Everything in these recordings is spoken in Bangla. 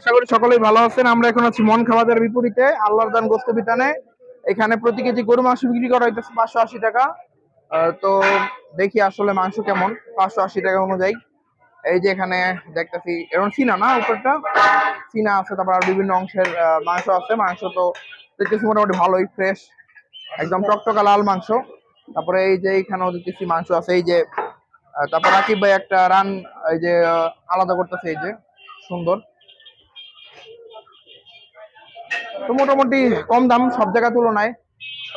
আশা করি সকলেই ভালো আছেন। আমরা এখন আছি মন খাবাদের বিপরীতে, আল্লাহর দান গোস্ত বিতানে। এখানে প্রতি কেজি গরু মাংস বিক্রি করা হইতেছে পাঁচশো আশি টাকা। তো দেখি আসলে মাংস কেমন, পাঁচশো আশি টাকা অনুযায়ী। এই যে এখানে দেখতেছি, এরকম সিনা না উপরটা? সিনা আছে, তারপর আর বিভিন্ন অংশের মাংস আছে। মাংস তো দেখতেছি মোটামুটি ভালোই ফ্রেশ একদম টকটকা লাল মাংস। তারপরে এই যে এইখানেও দেখতেছি মাংস আছে, এই যে তারপর রাকিব ভাই একটা রান, এই যে আলাদা করতেছে, এই যে, সুন্দর। তো মোটামুটি কম দাম সব জায়গার তুলনায়।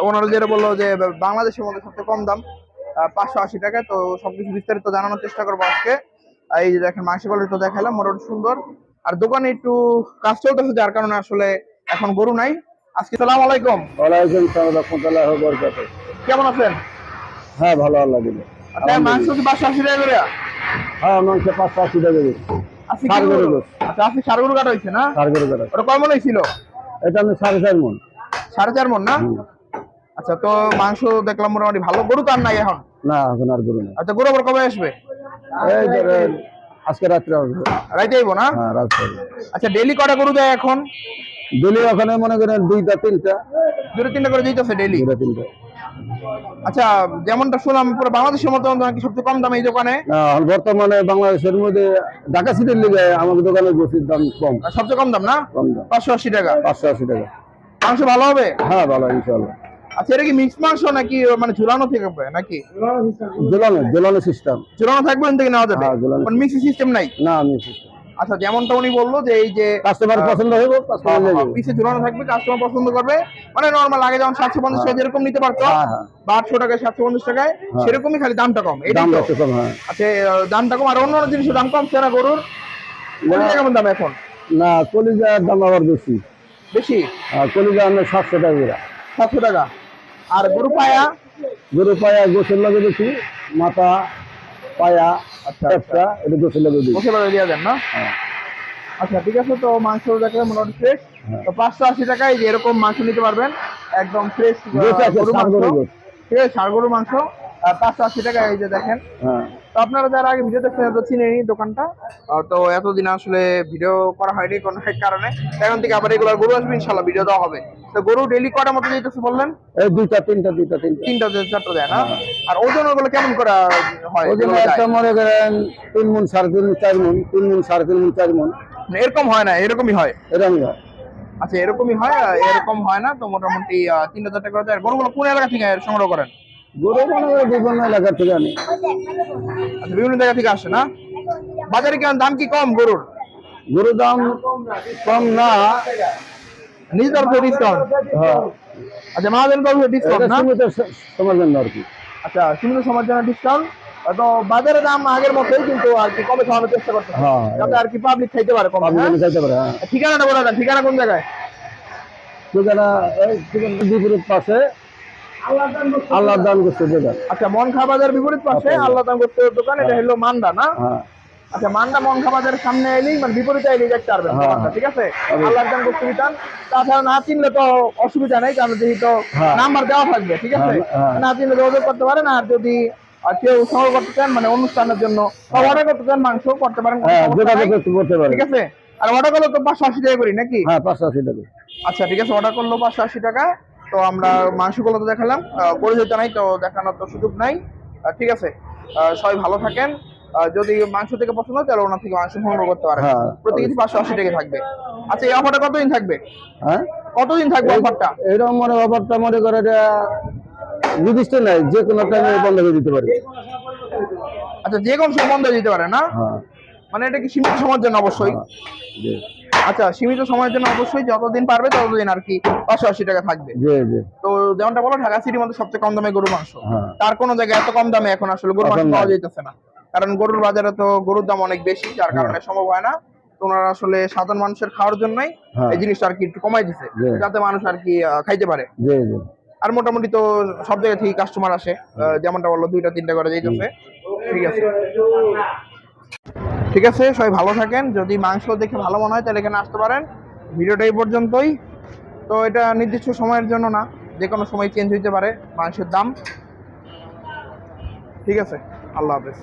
ওনারা যেটা বলল যে বাংলাদেশের মধ্যে সবচেয়ে কম দাম পাঁচশো আশি টাকা। তো সবকিছু বিস্তারিত জানানোর চেষ্টা করব আজকে। এই যে দেখেন মাংস তো দেখালাম মোটামুটি সুন্দর। আর দোকানে একটু কাজ চলতেছে যার কারণে আসলে এখন গরু নাই। আজকে সালাম আলাইকুম। ওয়ালাইকুম সালাম রহমতুল্লাহ কেমন আছেন? হ্যাঁ ভালো আল্লাহ দিলে। মাংস কি পাঁচশো আশি টাকা করে? হ্যাঁ মাংস পাঁচশো আশি টাকা আজকে গরু গরু? গোস। আচ্ছা আজকে সার গরু কাটা হয়েছে না? চার করে করে ওটা কয় মনে ছিল এটা আমি সাড়ে চার মন। সাড়ে চার মন না? আচ্ছা তো মাংস দেখলাম মোটামুটি ভালো। গরু তো আর নাই এখন? না এখন আর গরু নেই। আচ্ছা গরু আবার কবে আসবে? আজকে রাত্রে আসবে। রাইতে আইবো না? হ্যাঁ রাত্রে আচ্ছা ডেলি কটা গরু দেয় এখন? দিল্লি ওখানে মনে করেন দুইটা তিনটা। দুটো তিনটা করে দিতেছে ডেলি দুইটা তিনটা। আচ্ছা যেমনটা শুনলাম পুরো বাংলাদেশের মতো নাকি সবচেয়ে কম দামে এই দোকানে? বর্তমানে বাংলাদেশের মধ্যে ঢাকা সিটির লিগে আমাদের দোকানে গোসির দাম কম। সবচেয়ে কম দাম না? কম দাম। পাঁচশো আশি টাকা। পাঁচশো আশি টাকা। মাংস ভালো হবে? হ্যাঁ ভালো ইনশাল্লাহ আচ্ছা এটা কি মিক্স মাংস নাকি মানে ঝুলানো থাকবে নাকি? জোলানো জোলানো সিস্টেম ঝুলানো থাকবে থেকে নেওয়া যাবে? হ্যাঁ, ঝুলানো। মিক্স সিস্টেম নাই? না আমি সিস্টেম আচ্ছা যেমনটা উনি বলল যে এই যে কাস্টমার পছন্দ হইব কাস্টমার নিয়ে পিসে ঝুলানো থাকবে কাস্টমার পছন্দ করবে। মানে নর্মাল আগে যেমন সাতশো পঞ্চাশ টাকা যেরকম নিতে পারতো হ্যাঁ হ্যাঁ। আটশো টাকায় সাতশো পঞ্চাশ টাকায় সেরকমই খালি দামটা কম হ্যাঁ। আচ্ছা দামটা কম আর অন্য অন্য জিনিসের দাম কম সেরা গরুর। কেমন দাম এখন? না কলিজার দাম আবার বেশি। বেশি? কলিজা আমরা সাতশো টাকা করে। সাতশো টাকা। আর গরু পায়া? গরু পায়া গোসল লাগে বেশি মাথা পায়া। আচ্ছা, একটা এটা গোসল দিয়ে দেন না? হ্যাঁ। আচ্ছা ঠিক আছে তো মাংস দেখলে মোটামুটি ফ্রেশ তো পাঁচশো আশি টাকায় যে এরকম মাংস নিতে পারবেন একদম ফ্রেশ গরু মাংস। ঠিক আছে ষাড় মাংস। পাঁচশো আশি টাকায় এই যে দেখেন। হ্যাঁ। তো আপনারা যারা আগে ভিডিও দেখছেন তো চিনেনি দোকানটা। তো এতদিন আসলে ভিডিও করা হয়নি কোনো এক কারণে এখন থেকে আবার রেগুলার গরু আসবে ইনশাল্লাহ ভিডিও দেওয়া হবে। তো গরু ডেলি কটা মতো যেতেছে বললেন? এই দুইটা তিনটা দুইটা তিনটা। তিনটা চারটা দেয় না? আর ওজন ওগুলো কেমন করা হয়? ওই জন্য একটা মনে করেন তিন মন সাড়ে তিন মন চার মন তিন মন সাড়ে তিন মন চার মন মানে এরকম হয় না এরকমই হয়? এরকমই হয়। আচ্ছা এরকমই হয় এরকম হয় না? তো মোটামুটি তিন হাজার টাকা গরুগুলো কোন এলাকা থেকে সংগ্রহ করেন? গরু মনে করে বিভিন্ন এলাকা থেকে আনি আচ্ছা বিভিন্ন জায়গা থেকে আসে না? বাজারে কেমন দাম কি কম গরুর? গরুর দাম কম না। নিজ তরফে ডিসকাউন্ট হ্যাঁ। আচ্ছা মাহাজন তরফে ডিসকাউন্ট না? সীমিত সময়ের জন্য আর কি। আচ্ছা সীমিত সময়ের জন্য ডিসকাউন্ট তো বাজারে দাম আগের মতোই কিন্তু আর কি কমে খাওয়ানোর চেষ্টা করতে হ্যাঁ। যাতে আর কি পাবলিক খাইতে পারে কম যদি চাইতে পারে হ্যাঁ। ঠিকানাটা বলে ঠিকানা কোন জায়গায়? ঠিকানা এই বিপরীত পাশে আল্লাহ দান করতে দেবেন আচ্ছা মন বিপরীত পাশে আচ্ছা। আল্লাহ দাম করতে দোকান এটা হলো মান্দা না? হ্যাঁ। আচ্ছা মন খাবারের সামনে এলেই মানে বিপরীতে এলেই দেখতে পারবেন হ্যাঁ, হ্যাঁ। ঠিক আছে? আল্লাহর দাম করতে দিতাম তাছাড়া না চিনলে তো অসুবিধা নেই কারণ যেহেতু হ্যাঁ। নাম্বার দেওয়া থাকবে ঠিক আছে? হ্যাঁ, হ্যাঁ। না চিনলে যোগাযোগ করতে পারেন আর যদি আর কেউ সংগ্রহ করতে চান মানে অনুষ্ঠানের জন্য অর্ডার করতে চান মাংস করতে পারেন হ্যাঁ ঠিক আছে? আর অর্ডার করলে তো পাঁচশো আশি টাকা করি নাকি? হ্যাঁ পাঁচশো আশি টাকা। আচ্ছা ঠিক আছে অর্ডার করল পাঁচশো আশি টাকা। তো আমরা মাংসগুলো তো দেখালাম। আহ, পরিচিত নাই তো দেখানোর তো সুযোগ নাই। ঠিক আছে। সবাই ভালো থাকেন। যদি মাংস থেকে পছন্দ হয় তাহলে ওনার থেকে মাংস সংগ্রহ করতে পারেন। হ্যাঁ। প্রতি কেজি পাঁচশো আশি টাকা থাকবে। আচ্ছা এই অফারটা কতদিন থাকবে? হ্যাঁ? কতদিন থাকবে অফারটা? এরকম মনে ব্যাপারটা মনে করে নির্দিষ্ট নাই যে কোনো টাইমে বন্ধ করে দিতে পারে। আচ্ছা যে কোনো সময় বন্ধ দিতে পারে না? হ্যাঁ। মানে এটা কি সীমিত সময়ের জন্য অবশ্যই? হ্যাঁ, আচ্ছা সীমিত সময়ের জন্য অবশ্যই যতদিন পারবে ততদিন আর কি পাঁচশো আশি টাকা থাকবে। জি জি। তো যেমনটা বলো ঢাকা সিটির মধ্যে সবচেয়ে কম দামে গরু মাংস। হ্যাঁ। তার কোনো জায়গায় এত কম দামে এখন আসলে গরু মাংস পাওয়া। যাইতেছে না। কারণ গরুর বাজারে তো গরুর দাম অনেক বেশি যার কারণে সম্ভব হয় না। ওনারা আসলে সাধারণ মানুষের খাওয়ার জন্যই হ্যাঁ। এই জিনিসটা আর কি একটু কমাই দিছে যাতে মানুষ আর কি খাইতে পারে। আর মোটামুটি তো সব জায়গা থেকে কাস্টমার আসে যেমনটা বলল দুইটা তিনটা করে যাইতেছে। ঠিক আছে। ঠিক আছে, সবাই ভালো থাকেন। যদি মাংস দেখে ভালো মনে হয় তাহলে এখানে আসতে পারেন। ভিডিওটা এই পর্যন্তই। তো এটা নির্দিষ্ট সময়ের জন্য না, যে কোনো সময় চেঞ্জ হইতে পারে মাংসের দাম। ঠিক আছে, আল্লাহ হাফেজ।